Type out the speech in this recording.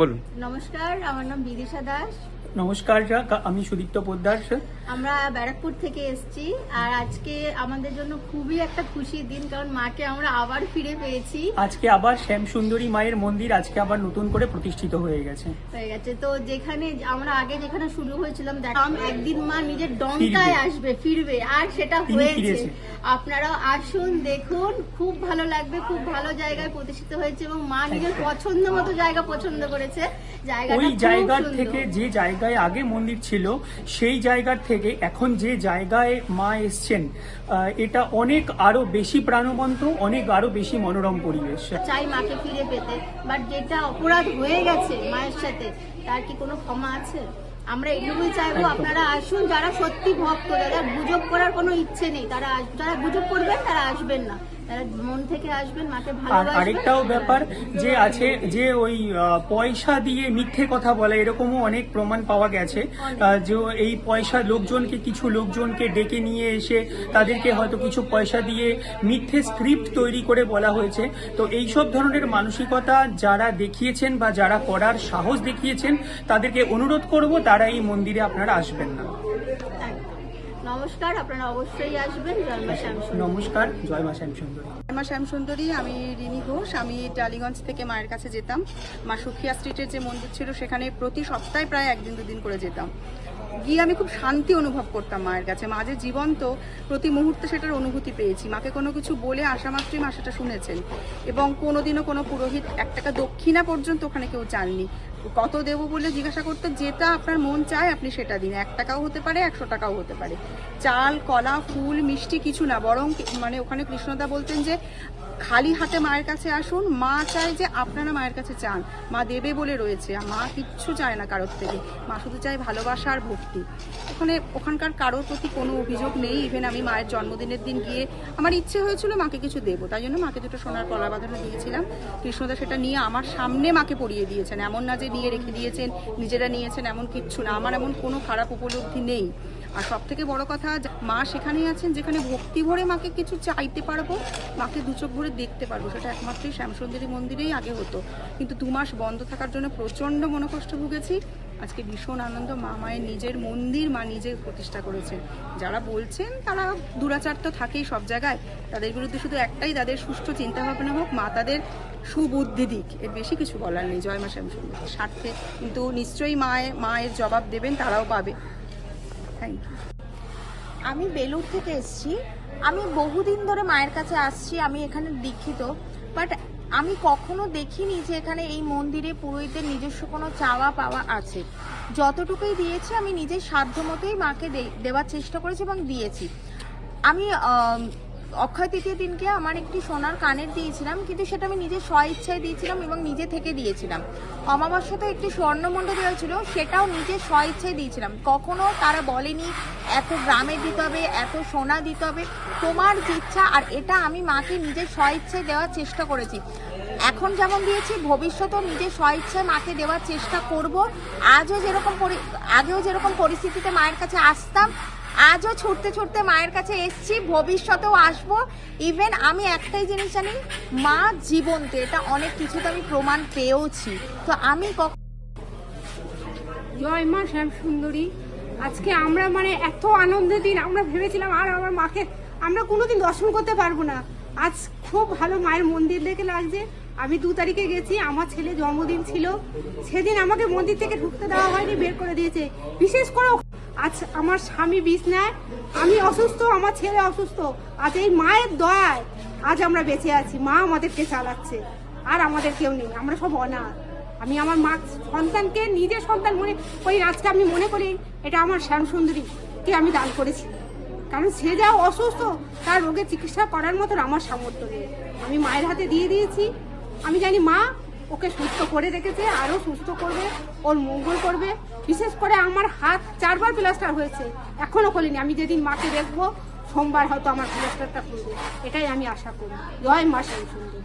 বলুন। নমস্কার আমার নাম বিদিশা দাস। নমস্কার আমি সুদীপ্ত পোদ্দার। আমরা ব্যারাকপুর থেকে এসেছি আর আজকে আমাদের জন্য খুবই একটা খুশির দিন কারণ মাকে আমরা আবার ফিরে পেয়েছি। আজকে আবার শ্যাম সুন্দরী মায়ের মন্দির আজকে আবার নতুন করে প্রতিষ্ঠিত হয়ে গেছে। হয়ে গেছে। তো যেখানে আমরা আগে যেখানে শুরু হয়েছিলাম দেখলাম একদিন মা নিজের ডঙ্কায় আসবে ফিরবে আর সেটা হয়েছে। ফিরেছে। আপনারা আসুন দেখুন খুব ভালো লাগবে খুব ভালো জায়গায় প্রতিষ্ঠিত হয়েছে এবং মা নিজের পছন্দ মতো জায়গা পছন্দ করেছে। জায়গাটা ওই খুব থেকে যে জায়গায় আগে মন্দির ছিল, সেই জায়গার থেকে এখন যে জায়গায় মা এসছেন এটা অনেক আরও বেশি প্রাণবন্ত, অনেক আরও বেশি মনোরম পরিবেশ। চাই মাকে ফিরে পেতে বাট যেটা অপরাধ হয়ে গেছে মায়ের সাথে, তার কি কোনো ক্ষমা আছে? আমরা এটুকুই চাইব আপনারা আসুন যারা সত্যি ভক্ত যারা গুজব করার কোনো ইচ্ছে নেই তারা যারা গুজব করবেন তারা আসবেন না। মন থেকে আসবেন মাকে ভালোবাসবেন। আরেকটাও ব্যাপার যে আছে যে ওই পয়সা দিয়ে মিথ্যে কথা বলে এরকমও অনেক প্রমাণ পাওয়া গেছে। যে এই পয়সা লোকজনকে কিছু লোকজনকে ডেকে নিয়ে এসে তাদেরকে হয়তো কিছু পয়সা দিয়ে মিথ্যে স্ক্রিপ্ট তৈরি করে বলা হয়েছে। তো এই সব ধরনের মানসিকতা যারা দেখিয়েছেন বা যারা করার সাহস দেখিয়েছেন তাদেরকে অনুরোধ করব তারা এই মন্দিরে আপনারা আসবেন না। নমস্কার আপনারা অবশ্যই আসবেন। জন্মা শ্যামসুন্দর। নমস্কার জয় মা শ্যাম সুন্দরী মা শ্যামসুন্দরী আমি রিনি ঘোষ। আমি টালিগঞ্জ থেকে মায়ের কাছে যেতাম। মা সুখিয়া স্ট্রিটের যে মন্দির ছিল সেখানে প্রতি সপ্তাহে প্রায় একদিন দুদিন করে যেতাম। গিয়ে আমি খুব শান্তি অনুভব করতাম মায়ের কাছে। মা যে জীবন্ত প্রতি মুহূর্তে সেটার অনুভূতি পেয়েছি। মাকে কোনো কিছু বলে আসা মাত্রই মা সেটা শুনেছেন। এবং কোনোদিনও কোনো পুরোহিত এক টাকা দক্ষিণা পর্যন্ত ওখানে কেউ চাননি। কত দেবো বলে জিজ্ঞাসা করতে যেটা আপনার মন চায় আপনি সেটা দিন। এক টাকাও হতে পারে, একশো টাকাও হতে পারে। চাল, কলা, ফুল, মিষ্টি কিছু না, বরং মানে ওখানে কৃষ্ণদা বলতেন যে, খালি হাতে মায়ের কাছে আসুন, মা চায় যে আপনারা মায়ের কাছে চান। মা দেবে বলে রয়েছে মা কিচ্ছু চায় না কারোর থেকে। মা শুধু চায় ভালোবাসা আর ভক্তি। ওখানে ওখানকার কারোর প্রতি কোনো অভিযোগ নেই। ইভেন আমি মায়ের জন্মদিনের দিন গিয়ে আমার ইচ্ছে হয়েছিল মাকে কিছু দেবো, তাই জন্য মাকে দুটো সোনার কলা বাঁধানো দিয়েছিলাম। কৃষ্ণদা সেটা নিয়ে আমার সামনে মাকে পরিয়ে দিয়েছেন। এমন না যে নিয়ে রেখে দিয়েছেন নিজেরা নিয়েছেন এমন কিচ্ছু না। আমার এমন কোনো খারাপ উপলব্ধি নেই। আর সব থেকে বড় কথা মা সেখানেই আছেন যেখানে ভক্তি ভরে মাকে কিছু চাইতে পারব, মাকে দু চোখ ভরে দেখতে পারব। সেটা একমাত্রই শ্যামসুন্দরী মন্দিরেই আগে হতো। কিন্তু দু মাস বন্ধ থাকার জন্য প্রচণ্ড মনোকষ্ট ভুগেছি। আজকে ভীষণ আনন্দ, মা মায়ের নিজের মন্দির, মা নিজে প্রতিষ্ঠা করেছেন। যারা বলছেন তারা দুরাচার তো থাকেই সব জায়গায়। তাদের বিরুদ্ধে শুধু একটাই তাদের সুষ্ঠু চিন্তাভাবনা হোক, মা তাদের সুবুদ্ধি দিক। এর বেশি কিছু বলার নেই। জয় মা শ্যামসুন্দর। স্বার্থে কিন্তু নিশ্চয়ই মায়ের মায়ের জবাব দেবেন, তারাও পাবে। থ্যাংক ইউ আমি বেলুর থেকে এসছি। আমি বহুদিন ধরে মায়ের কাছে আসছি আমি এখানে দীক্ষিত। বাট আমি কখনো দেখিনি যে এখানে এই মন্দিরে পুরোহিতের নিজস্ব কোনো চাওয়া পাওয়া আছে। যতটুকুই দিয়েছি আমি নিজের সাধ্য মতোই মাকে দেওয়ার চেষ্টা করেছি এবং দিয়েছি। আম, অক্ষয় তৃতীয় দিনকে আমার একটি সোনার কানের দিয়েছিলাম, কিন্তু সেটা আমি নিজের স্ব ইচ্ছায় দিয়েছিলাম এবং নিজে থেকে দিয়েছিলাম। অমাবস্যাতে একটি স্বর্ণমণ্ড দেওয়া ছিল সেটাও নিজের স্ব ইচ্ছায় দিয়েছিলাম। কখনো তারা বলেনি এত গ্রামে দিতে হবে, এত সোনা দিতে হবে। তোমার যে ইচ্ছা আর এটা আমি মাকে নিজের স্ব ইচ্ছায় দেওয়ার চেষ্টা করেছি। এখন যেমন দিয়েছি, ভবিষ্যতেও নিজের স্ব ইচ্ছায় মাকে দেওয়ার চেষ্টা করব। আজও যেরকম আগেও যেরকম পরিস্থিতিতে মায়ের কাছে আসতাম আজও ছুটতে ছুটতে মায়ের কাছে এসছি, ভবিষ্যতেও আসব। ইভেন আমি একটাই জিনিস জানি, মা জীবন্ত, এটা অনেক কিছুতে আমি প্রমাণ পেয়েওছি। তো আমি কখ- জয় মা শ্যাম সুন্দরী। আজকে আমরা মানে এত আনন্দের দিন, আমরা ভেবেছিলাম আর আমার মাকে আমরা কোনোদিন দর্শন করতে পারব না। আজ খুব ভালো মায়ের মন্দির দেখে লাগছে। আমি দু তারিখে গেছি, আমার ছেলে জন্মদিন ছিল। সেদিন আমাকে মন্দির থেকে ঢুকতে দেওয়া হয়নি, বের করে দিয়েছে। বিশেষ করে আজ আমার স্বামী বিছনায় আমি অসুস্থ, আমার ছেলে অসুস্থ, আজ এই মায়ের দয়ায় আজ আমরা বেঁচে আছি, মা আমাদেরকে চালাচ্ছে, আর আমাদের কেউ নেই, আমরা সব অনাথ। আমি আমার মা সন্তানকে নিজের সন্তান মনে করি, আজকে আমি মনে করি এটা আমার শ্যাম সুন্দরীকে আমি দান করেছি। কারণ সে যা অসুস্থ, তার রোগের চিকিৎসা করার মতন আমার সামর্থ্য নেই। আমি মায়ের হাতে দিয়ে দিয়েছি। আমি জানি মা ওকে সুস্থ করে রেখেছে, আরও সুস্থ করবে, ওর মঙ্গল করবে। বিশেষ করে আমার হাত চারবার প্লাস্টার হয়েছে, এখনও খোলেনি। আমি যেদিন মাকে দেখব, সোমবার হয়তো আমার প্লাস্টারটা খুলবে। এটাই আমি আশা করি। জয় মা সুন্দরী।